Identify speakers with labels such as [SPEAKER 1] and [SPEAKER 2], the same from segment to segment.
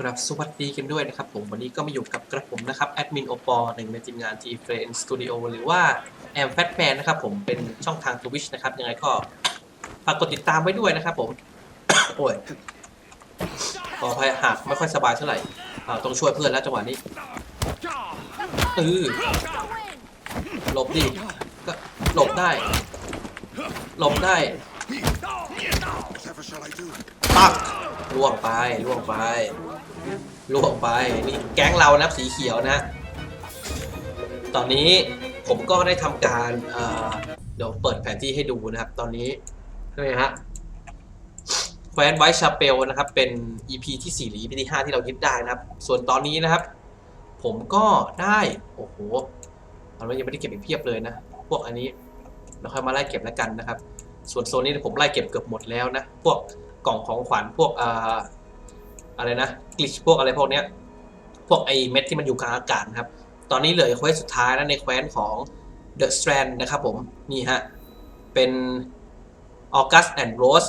[SPEAKER 1] ครับสวัสดีกันด้วยนะครับผมวันนี้ก็มาอยู่กับกระผมนะครับแอดมินโอปอหนึ่งในทีมงาน T f r i e n d Studio หรือว่าแอมแฟตแมนนะครับผมเป็นช่องทาง Twitch นะครับ ยังไงก็ฝากกดติดตามไว้ด้วยนะครับผม โอ้ยขออภัยหากไม่ค่อยสบายเท่าไหร่อ่าต้องช่วยเพื่อนแล้วจังหวะนี้เออหลบดิก็หลบได้ หลบได้
[SPEAKER 2] Whatever shall I do?
[SPEAKER 1] ปักล่วงไปล่วงไป ล่วงไปนี่แก๊งเรานะสีเขียวนะ ตอนนี้ผมก็ได้ทำการเเดี๋ยวเปิดแผนที่ให้ดูนะครับ ตอนนี้นี่ไหมฮะแคว้นไวท์ชาเปลนะครับ เป็น EP ที่4หรือ EP ที่ 5 ที่เรายึดได้นะครับ ส่วนตอนนี้นะครับ ผมก็ได้โอ้โหตอนนี้ยังไม่ได้เก็บอีกเพียบเลยนะ พวกอันนี้เราค่อยมาไล่เก็บแล้วกันนะครับ ส่วนโซนนี้ผมไล่เก็บเกือบหมดแล้วนะ พวกกล่องของขวัญพวก อะไรนะกลิชพวกอะไรพวกเนี้ยพวกไอเม็ดที่มันอยู่กลางอากาศครับ ตอนนี้เหลือเควสสุดท้ายแล้วในแคว้นของ The Strand นะครับผมนี่ฮะเป็น August and Rose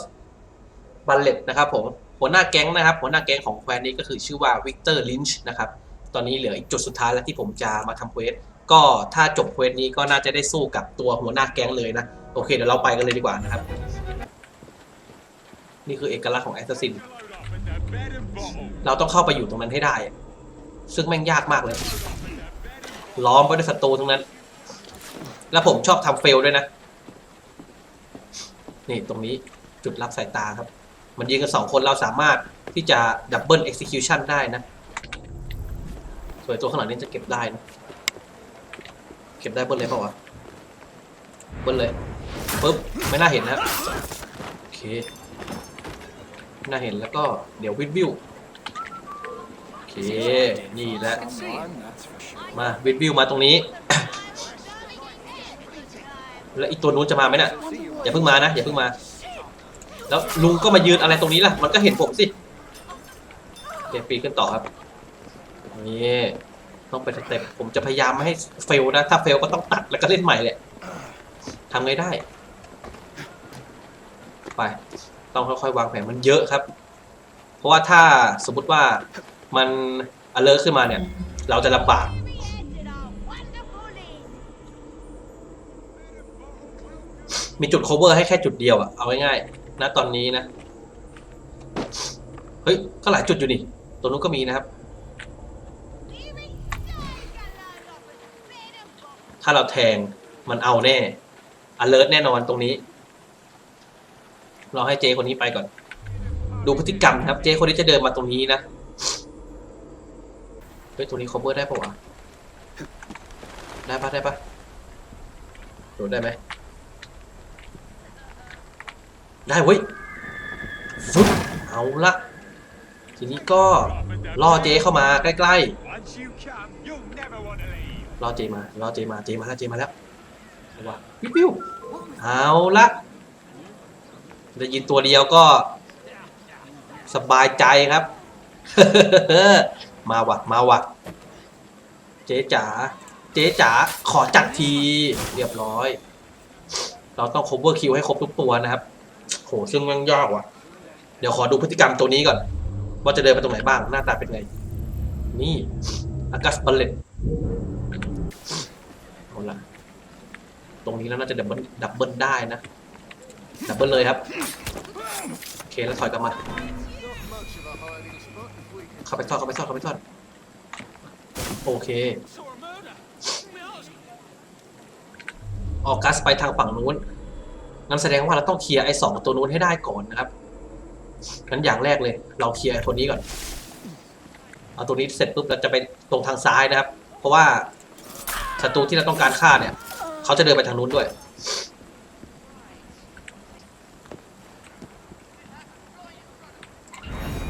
[SPEAKER 1] Ballet นะครับผมหัวหน้าแก๊งนะครับหัวหน้าแก๊งของแคว้นนี้ก็คือชื่อว่า Victor Lynch นะครับตอนนี้เหลืออีกจุดสุดท้ายแล้วที่ผมจะมาทำเควสก็ถ้าจบเควสนี้ก็น่าจะได้สู้กับตัวหัวหน้าแก๊งเลยนะ โอเคเดี๋ยวเราไปกันเลยดีกว่านะครับ นี่คือเอกลักษณ์ของแอสซัสซิน เราต้องเข้าไปอยู่ตรงนั้นให้ได้ ซึ่งแม่งยากมากเลย ล้อมไปด้วยศัตรูทั้งนั้น แล้วผมชอบทำเฟลด้วยนะ นี่ตรงนี้จุดรับสายตาครับ มันยิงกันสองคนเราสามารถที่จะดับเบิลเอ็กซิคิวชันได้นะสวนตัวข้างหลังนี้จะเก็บได้นะ เก็บได้เบิ้ลเลยเปล่าวะ เบิ้ลเลยปึ๊บไม่น่าเห็นนะโอเค น่าเห็นแล้วก็เดี๋ยววิดวิวโอเคนี่แหละมาวิดวิวมาตรงนี้ แล้วอีกตัวนู้นจะมาไหมน่ะอย่าเพิ่งมานะอย่าเพิ่งมา แล้วลุงก็มายืนอะไรตรงนี้ล่ะ มันก็เห็นผมสิเดี๋ยวปีขึ้นต่อครับนี่ต้องไปสเต็ปผมจะพยายามไม่ให้เฟลนะ ถ้าเฟลก็ต้องตัดแล้วก็เล่นใหม่แหละทำไงได้ ไป ต้องค่อยๆวางแผนมันเยอะครับ เพราะว่าถ้าสมมติว่ามัน alert ขึ้นมาเนี่ย เราจะลำบากมีจุด cover ให้แค่จุดเดียวอะเอาง่ายๆนะตอนนี้นะ เฮ้ย ก็หลายจุดอยู่นี่ ตัวนู้นก็มีนะครับ ถ้าเราแทงมันเอาแน่ alert แน่นอนตรงนี้ เราให้เจคนนี้ไปก่อน ดูพฤติกรรมครับ เจคนนี้จะเดินมาตรงนี้นะเฮ้ยตรงนี้ cover ได้ปะวะได้ปะได้ปะโดดได้ไหมได้เว้ยฟึบเอาละทีนี้ก็ล่อเจเข้ามาใกล้ๆล่อเจมาล่อเจมาเจมาแล้วเจมาแล้วเอาว่ะวิววิวเอาละ ได้ยินตัวเดียวก็ สบายใจครับ มาว่ะมาว่ะเจ๊จ๋าเจ๊จ๋าขอจัดทีเรียบร้อย เราต้อง cover kill ให้ครบทุกตัวนะครับโหซึ่งมันยากว่ะ เดี๋ยวขอดูพฤติกรรมตัวนี้ก่อน ว่าจะเดินไปตรงไหนบ้างหน้าตาเป็นไง นี่อากาศบัลเลตเอาละตรงนี้แล้วน่าจะดับเบิลดับเบิลได้นะ ดับเบิลเลยครับโอเคแล้วถอยกลับมาเข้าไปซ่อนเข้าไปซ่อนเข้าไปซ่อนโอเคออกกัสไปทางฝั่งนู้นงั้นแสดงว่าเราต้องเคลียร์ไอ้สองตัวนู้นให้ได้ก่อนนะครับงั้นอย่างแรกเลย เราเคลียร์ตัวนี้ก่อน เอาตัวนี้เสร็จปุ๊บเราจะไปตรงทางซ้ายนะครับ เพราะว่าศัตรูที่เราต้องการฆ่าเนี่ย เขาจะเดินไปทางนู้นด้วย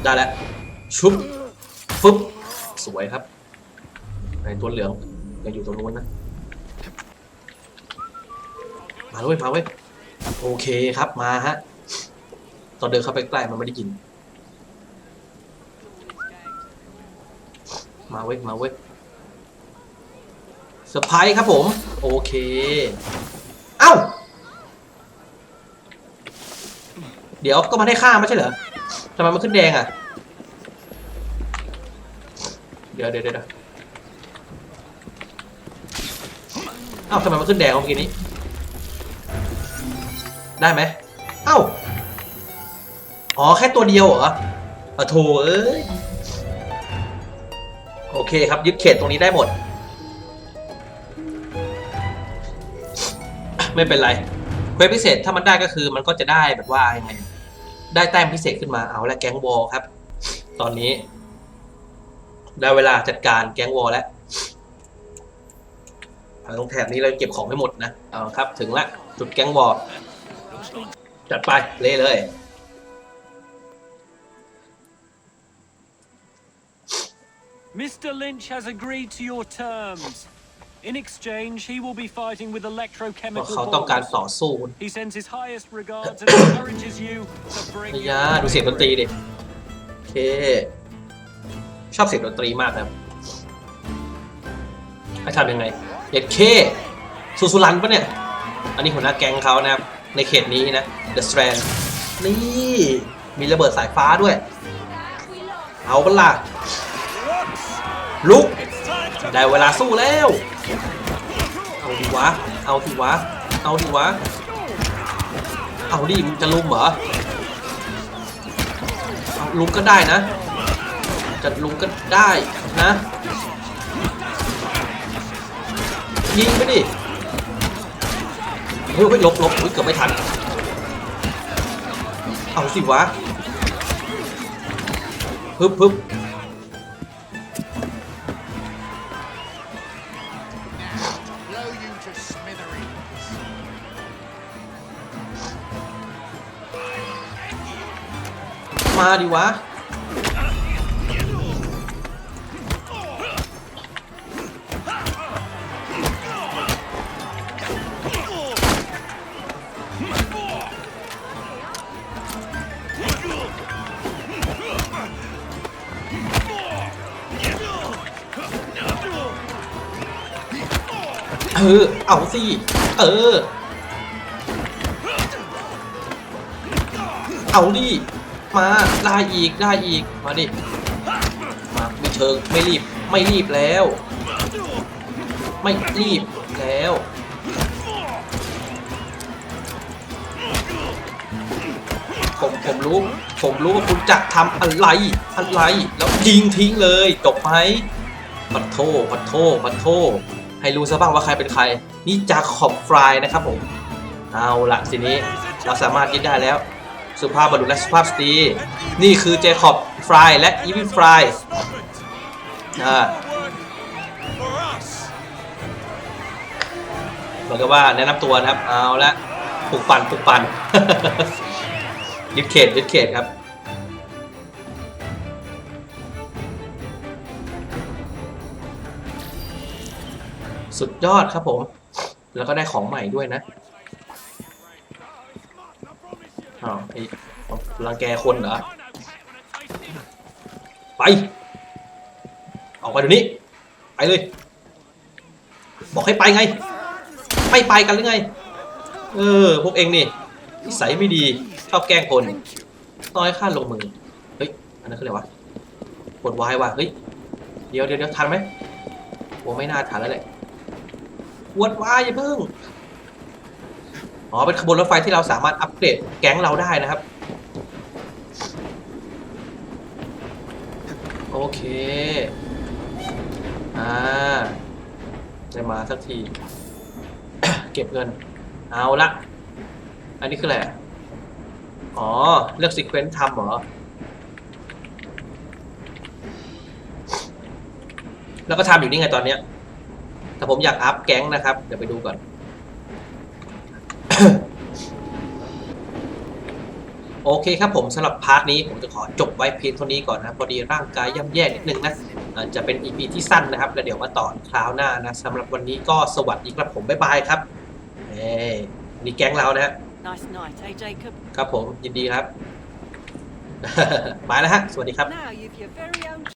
[SPEAKER 1] ได้แล้ว ชุบ ฟึบ สวยครับไอ้ตัวเหลืองยังอยู่ตรงนู้นนะ มาเว้ยมาเว้ยโอเคครับมาฮะ ตอนเดินเข้าไปใกล้มันไม่ได้ยิน มาเว้ยมาเว้ยเซอร์ไพรส์ครับผม โอเค เอ้า เดี๋ยวก็มาได้ฆ่าไม่ใช่เหรอ ทำไมมันขึ้นแดงอะ เดี๋ยวเดี๋ยวเดี๋ยวเอ้าทำไมมันขึ้นแดงเมื่อกี้นี้ ได้ไหมเอ้า อ๋อ แค่ตัวเดียวเหรออะโถเอ้ย โอเคครับ ยึดเขตตรงนี้ได้หมด ไม่เป็นไรเควสพิเศษถ้ามันได้ก็คือมันก็จะได้แบบว่ายังไง ได้แต้มพิเศษขึ้นมาเอาและแก๊งวอลครับ ตอนนี้ ได้เวลาจัดการแก๊งวอลแล้วเอาตรงแถบนี้เราเก็บของให้หมดนะเอาครับ ถึงละจุดแก๊งวอลจัดไปเละเลย
[SPEAKER 3] Mr. Lynch has agreed to your terms. In exchange, he will be fighting with
[SPEAKER 1] เพราะ
[SPEAKER 3] electrochemical
[SPEAKER 1] เขาต้องการ
[SPEAKER 3] balls.
[SPEAKER 1] ต่อสู้
[SPEAKER 3] He sends his highest regards and encourages you to bring
[SPEAKER 1] พ
[SPEAKER 3] your
[SPEAKER 1] ยาดูเสียงดนตรีดิโอเค ชอบเสียงดนตรีมากครับให้ทำยังไงเอ็ดเคสุสุรันปะเนี่ย อันนี้หัวหน้าแก๊งเขานะครับ ในเขตนี้นะ The Strand นี่ มีระเบิดสายฟ้าด้วย เอาปะล่ะลุกได้เวลาสู้แล้วเอา ดิวะ เอาดิวะ เอาดิวะ เอาดิมึงจะลุมเหรอเอาลุมก็ได้นะ จะลุมก็ได้นะ ยิงไปดิเฮ้ยเฮ้ยหลบหลบเกือบไม่ทัน เอาสิวะ ฮึบฮึบ ดิวะ เออ เอาสิ เออ เอาดิ มาได้อีกได้อีกมาดิมาไม่เชิงไม่รีบไม่รีบแล้ว ไม่รีบแล้วผมผมรู้ผมรู้ว่าคุณจะทำอะไรอะไร แล้วยิงทิ้งเลยจบไหมปัดโทปัดโทปัดโทให้รู้ซะบ้างว่าใครเป็นใคร นี่จากขอบฟรายนะครับผม เอาละทีนี้เราสามารถยึดได้แล้ว สุภาพบุรุษและสุภาพสตรี นี่คือเจคอบฟรายและอีวิฟรายเหมือนกับว่าแนะนำตัวนะครับ เอาละปลุกปั่นปลุกปั่นยึดเขตยึดเขตครับสุดยอดครับผม แล้วก็ได้ของใหม่ด้วยนะ อ้าวไอ้รังแกคนเหรอ ไป ออกไปเดี๋ยวนี้ ไปเลย บอกให้ไปไง ไม่ไปกันหรือไง เออ พวกเองนี่นิสัยไม่ดีชอบแกล้งคนต้อยข้าลงมือ เฮ้ย อันนั้นคืออะไรวะ กดวายว่ะ เฮ้ย เดี๋ยวเดี๋ยวเดี๋ยวทันไหมโอ้ไม่น่าทันแล้วแหละกดวายอย่าเพิ่ง อ๋อ เป็นขบวนรถไฟที่เราสามารถอัปเกรดแก๊งเราได้นะครับ โอเค อ่า ได้มาสักที เก็บเงิน เอาละ อันนี้คืออะไร อ๋อ เลือกซีเควนต์ทำเหรอ แล้วก็ทำอยู่นี่ไงตอนเนี้ยแต่ผมอยากอัพแก๊งนะครับ เดี๋ยวไปดูก่อน โอเคครับผมสำหรับพาร์ทนี้ผมจะขอจบไว้เพียงเท่านี้ก่อนนะพอดีร่างกายย่ำแย่นิดนึงนะอาจจะเป็น EP ที่สั้นนะครับ แล้วเดี๋ยวมาต่อคราวหน้านะสำหรับวันนี้ก็สวัสดีครับผมบ๊ายบายครับเอ้ยนี่แก๊งเรานะฮะ
[SPEAKER 4] Nice night, eh, Jacob?
[SPEAKER 1] ครับผมยินดีครับไปแล้วฮะ สวัสดีครับ
[SPEAKER 4] Now you've your very own